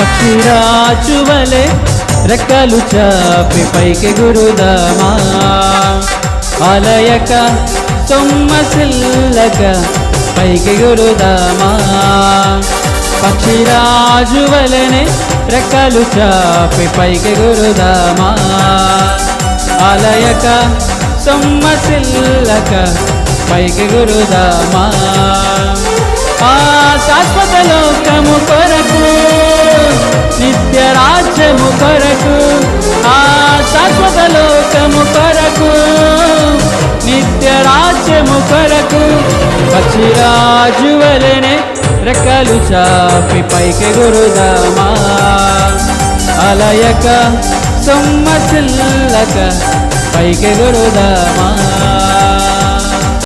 పక్షిరాజువలే రెక్కలు చాపి పైకి గురుదామా. అలయక సొమ్మసిల్లక పైకి గురుదామా. పక్షిరాజువలనే రెక్కలు చాపి పైకి గురుదామా. అలయక సొమ్మసిల్లక పైకి గురుదామా. ఆ శాశ్వత లోకము రాజ్యము కొరకు ఆ శాశ్వత లోకము కొరకు నిత్య రాజ్యము కొరకు పక్షిరాజు వలనే రెక్కలు చాపి పైకి గురుదామా అలయక సొమ్మసిల్లక పైకి గురుదామా